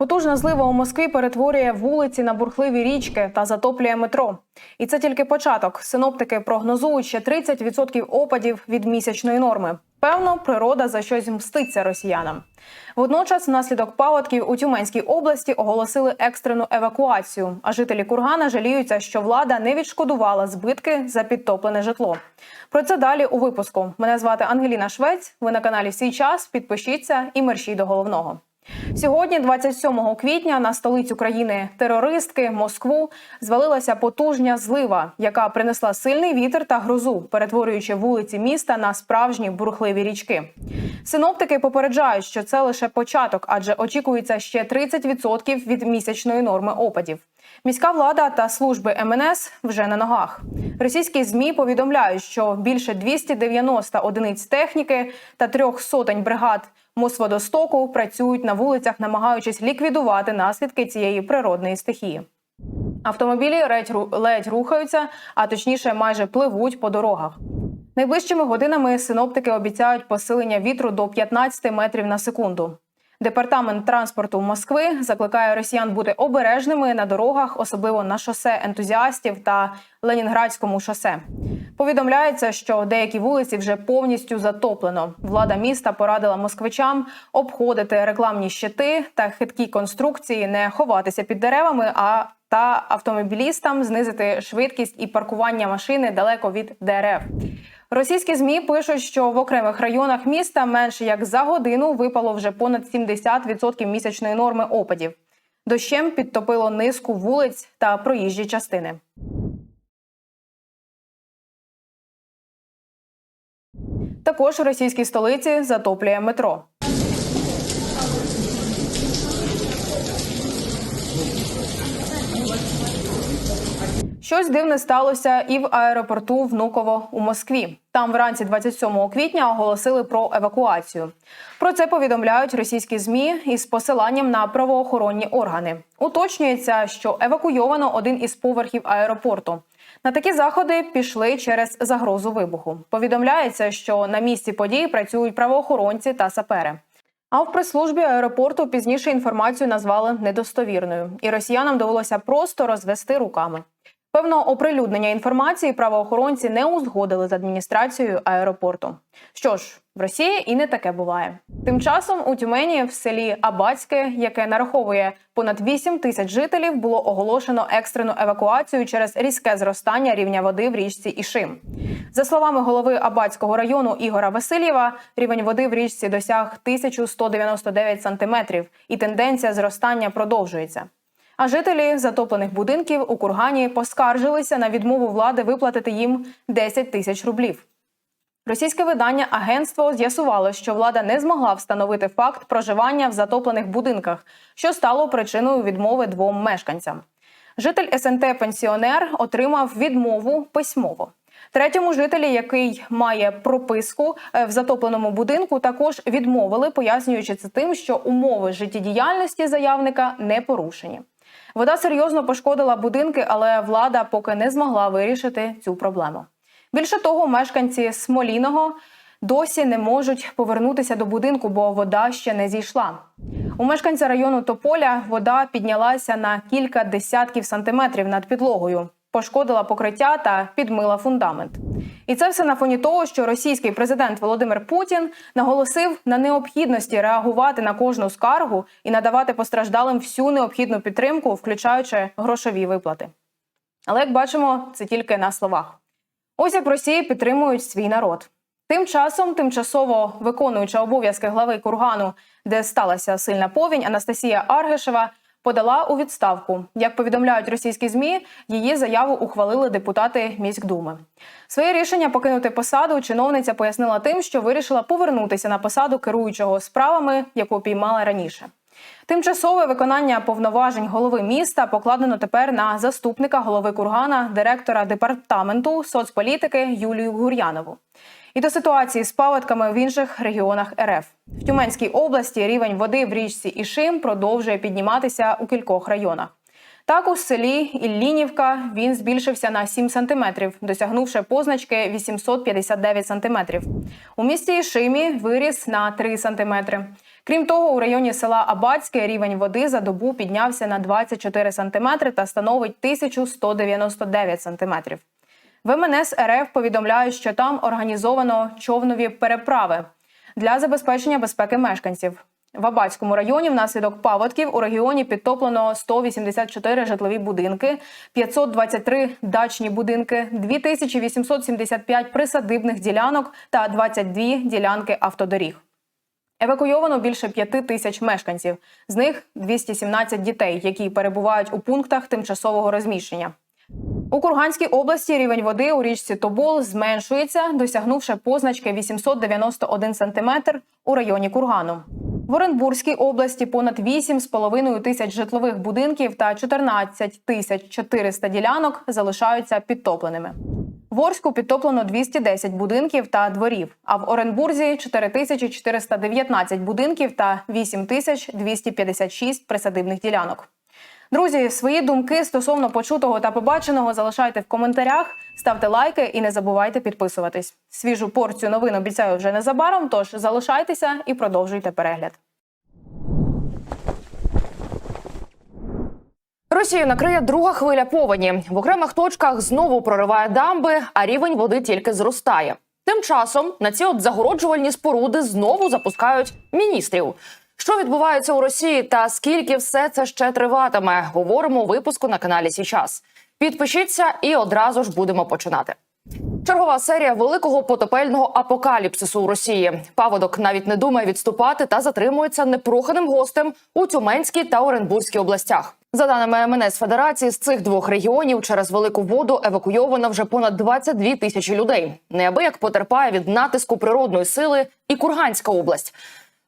Потужна злива у Москві перетворює вулиці на бурхливі річки та затоплює метро. І це тільки початок. Синоптики прогнозують ще 30% опадів від місячної норми. Певно, природа за щось мститься росіянам. Водночас, внаслідок паводків у Тюменській області оголосили екстрену евакуацію. А жителі Кургана жаліються, що влада не відшкодувала збитки за підтоплене житло. Про це далі у випуску. Мене звати Ангеліна Швець. Ви на каналі Свій час. Підпишіться і мерщій до головного. Сьогодні, 27 квітня, на столицю країни терористки Москву звалилася потужня злива, яка принесла сильний вітер та грозу, перетворюючи вулиці міста на справжні бурхливі річки. Синоптики попереджають, що це лише початок, адже очікується ще 30% від місячної норми опадів. Міська влада та служби МНС вже на ногах. Російські змі повідомляють, що більше 290 одиниць техніки та трьох сотень бригад Мосводостоку працюють на вулицях, намагаючись ліквідувати наслідки цієї природної стихії. Автомобілі ледь, ру- рухаються, а точніше, майже пливуть по дорогах. Найближчими годинами синоптики обіцяють посилення вітру до 15 метрів на секунду. Департамент транспорту Москви закликає росіян бути обережними на дорогах, особливо на шосе ентузіастів та Ленінградському шосе. Повідомляється, що деякі вулиці вже повністю затоплено. Влада міста порадила москвичам обходити рекламні щити та хиткі конструкції, не ховатися під деревами, а та автомобілістам знизити швидкість і паркування машини далеко від дерев. Російські змі пишуть, що в окремих районах міста менше як за годину випало вже понад 70% місячної норми опадів. Дощем підтопило низку вулиць та проїжджі частини. Також у російській столиці затоплює метро. Щось дивне сталося і в аеропорту Внуково у Москві. Там вранці 27 квітня оголосили про евакуацію. Про це повідомляють російські змі із посиланням на правоохоронні органи. Уточнюється, що евакуйовано один із поверхів аеропорту. На такі заходи пішли через загрозу вибуху. Повідомляється, що на місці події працюють правоохоронці та сапери. А в прес-службі аеропорту пізніше інформацію назвали недостовірною, і росіянам довелося просто розвести руками. Певно, оприлюднення інформації правоохоронці не узгодили з адміністрацією аеропорту. Що ж, в Росії і не таке буває. Тим часом у Тюмені в селі Абацьке, яке нараховує понад 8 тисяч жителів, було оголошено екстрену евакуацію через різке зростання рівня води в річці Ішим. За словами голови Абацького району Ігора Васильєва, рівень води в річці досяг 1199 сантиметрів, і тенденція зростання продовжується. А жителі затоплених будинків у Кургані поскаржилися на відмову влади виплатити їм 10 тисяч рублів. Російське видання агентство з'ясувало, що влада не змогла встановити факт проживання в затоплених будинках, що стало причиною відмови двом мешканцям. Житель СНТ пенсіонер отримав відмову письмово. Третьому жителі, який має прописку е, в затопленому будинку, також відмовили, пояснюючи це тим, що умови життєдіяльності заявника не порушені. Вода серйозно пошкодила будинки, але влада поки не змогла вирішити цю проблему. Більше того, мешканці Смоліного досі не можуть повернутися до будинку, бо вода ще не зійшла. У мешканця району Тополя вода піднялася на кілька десятків сантиметрів над підлогою, пошкодила покриття та підмила фундамент. І це все на фоні того, що російський президент Володимир Путін наголосив на необхідності реагувати на кожну скаргу і надавати постраждалим всю необхідну підтримку, включаючи грошові виплати. Але як бачимо, це тільки на словах. Ось як Росії підтримують свій народ. Тим часом, тимчасово виконуюча обов'язки глави Кургану, де сталася сильна повінь, Анастасія Аргешева подала у відставку. Як повідомляють російські змі, її заяву ухвалили депутати міськдуми. Своє рішення покинути посаду чиновниця пояснила тим, що вирішила повернутися на посаду керуючого справами, яку піймала раніше. Тимчасове виконання повноважень голови міста покладено тепер на заступника голови Кургана, директора департаменту соцполітики Юлію Гур'янову. І до ситуації з паводками в інших регіонах РФ в Тюменській області рівень води в річці Ішим продовжує підніматися у кількох районах. Так, у селі Іллінівка він збільшився на 7 сантиметрів, досягнувши позначки 859 сантиметрів. У місті Ішимі виріс на 3 сантиметри. Крім того, у районі села Абацьке рівень води за добу піднявся на 24 сантиметри та становить 1199 сантиметрів. В МНС РФ повідомляють, що там організовано човнові переправи для забезпечення безпеки мешканців. В Абацькому районі внаслідок паводків у регіоні підтоплено 184 житлові будинки, 523 дачні будинки, 2875 присадибних ділянок та 22 ділянки автодоріг. Евакуйовано більше п'яти тисяч мешканців, з них 217 дітей, які перебувають у пунктах тимчасового розміщення. У Курганській області рівень води у річці Тобол зменшується, досягнувши позначки 891 сантиметр у районі Кургану. В Оренбурзькій області понад 8,5 тисяч житлових будинків та 14 тисяч 400 ділянок залишаються підтопленими. В Орську підтоплено 210 будинків та дворів, а в Оренбурзі 4419 будинків та 8256 присадибних ділянок. Друзі, свої думки стосовно почутого та побаченого залишайте в коментарях, ставте лайки і не забувайте підписуватись. Свіжу порцію новин обіцяю вже незабаром. Тож залишайтеся і продовжуйте перегляд. Росію накриє друга хвиля повені. В окремих точках знову прориває дамби, а рівень води тільки зростає. Тим часом на ці от загороджувальні споруди знову запускають міністрів. Що відбувається у Росії та скільки все це ще триватиме? Говоримо у випуску на каналі Січас. Підпишіться і одразу ж будемо починати. Чергова серія великого потопельного апокаліпсису у Росії. Паводок навіть не думає відступати та затримується непроханим гостем у Тюменській та Оренбурзькій областях. За даними МНС Федерації, з цих двох регіонів через велику воду евакуйовано вже понад 22 тисячі людей. Неабияк потерпає від натиску природної сили і Курганська область.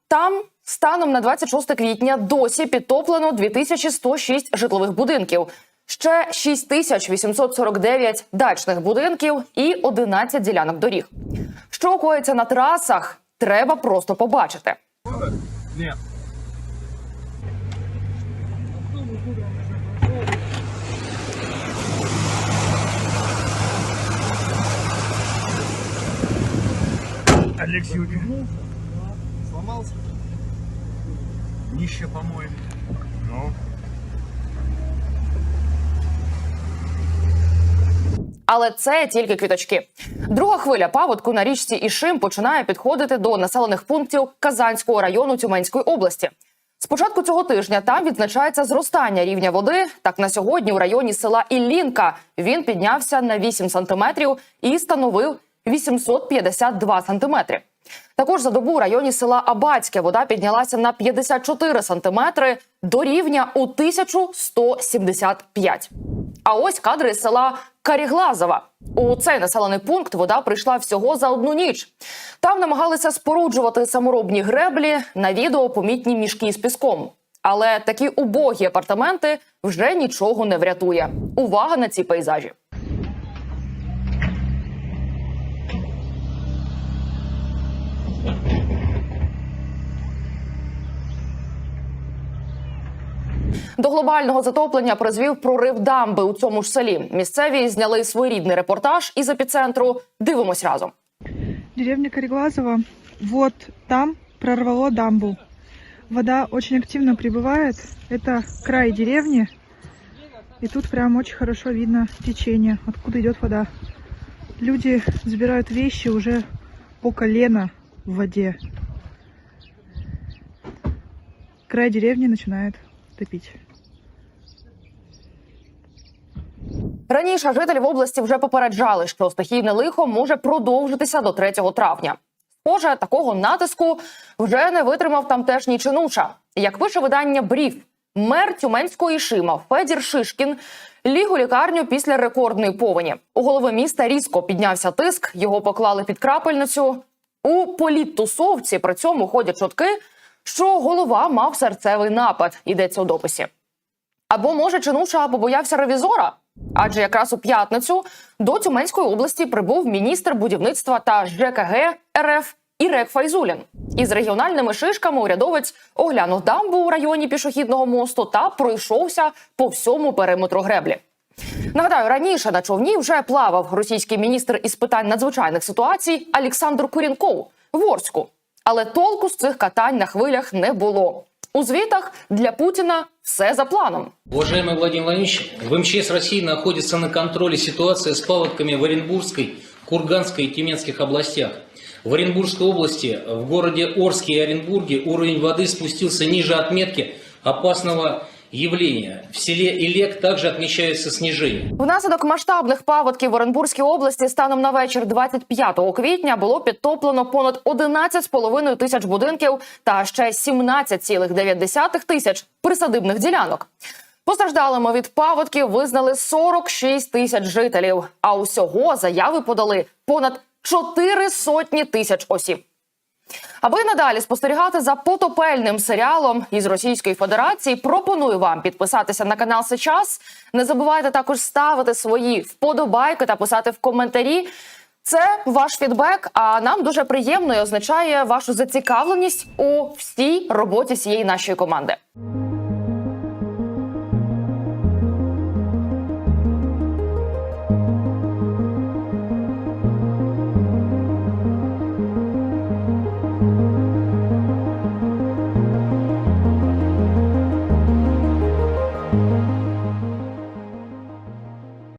Там станом на 26 квітня досі підтоплено 2106 житлових будинків, ще 6849 дачних будинків і 11 ділянок доріг. Що коїться на трасах, треба просто побачити. Нет. Алексей. Сломался. Нище, по-моему. Ну. Але це тільки квіточки. Друга хвиля паводку на річці Ішим починає підходити до населених пунктів Казанського району Тюменської області. З початку цього тижня там відзначається зростання рівня води. Так на сьогодні у районі села Іллінка він піднявся на 8 сантиметрів і становив 852 сантиметри. Також за добу у районі села Абацьке вода піднялася на 54 сантиметри до рівня у 1175. А ось кадри з села Каріглазова. У цей населений пункт вода прийшла всього за одну ніч. Там намагалися споруджувати саморобні греблі на відео помітні мішки з піском. Але такі убогі апартаменти вже нічого не врятує. Увага на ці пейзажі. До глобального затоплення призвів прорив дамби у цьому ж селі. Місцеві зняли своєрідний репортаж із епіцентру. Дивимось разом. Деревня Кореглазово. Вот там прорвало дамбу. Вода очень активно прибывает. Это край деревни. И тут прям очень хорошо видно течение, откуда идет вода. Люди забирают вещи уже по колено в воде. Край деревни начинает топить. Раніше жителів області вже попереджали, що стихійне лихо може продовжитися до 3 травня. Схоже, такого натиску вже не витримав тамтешній чинуша. Як пише видання Бріф, мер Тюменського Ішима Федір Шишкін ліг у лікарню після рекордної повені. У голови міста різко піднявся тиск, його поклали під крапельницю. У політтусовці при цьому ходять чутки, що голова мав серцевий напад. Йдеться у дописі. Або може чинуша побоявся ревізора? Адже якраз у п'ятницю до Тюменської області прибув міністр будівництва та ЖКГ РФ Ірек Файзулін. Із регіональними шишками урядовець оглянув дамбу у районі пішохідного мосту та пройшовся по всьому периметру греблі. Нагадаю, раніше на човні вже плавав російський міністр із питань надзвичайних ситуацій Олександр Курінков в Орську. Але толку з цих катань на хвилях не було. У звітах для Путіна все за планом. Уважаемый Владимир Владимирович, в МЧС России находится на контроле ситуация с паводками в Оренбургской, Курганской и Тюменских областях. В Оренбургской области, в городе Орске и Оренбурге уровень воды спустился ниже отметки опасного явления. В селе Илек также отмечается снижение. Внаслідок масштабних паводків в Оренбурзькій області станом на вечір 25 квітня було підтоплено понад 11,5 тисяч будинків та ще 17,9 тисяч присадибних ділянок. Постраждалими від паводків визнали 46 тисяч жителів. А усього заяви подали понад 4 сотні тисяч осіб. Аби надалі спостерігати за потопельним серіалом із Російської Федерації, пропоную вам підписатися на канал Сейчас. Не забувайте також ставити свої вподобайки та писати в коментарі. Це ваш фідбек. А нам дуже приємно і означає вашу зацікавленість у всій роботі всієї нашої команди.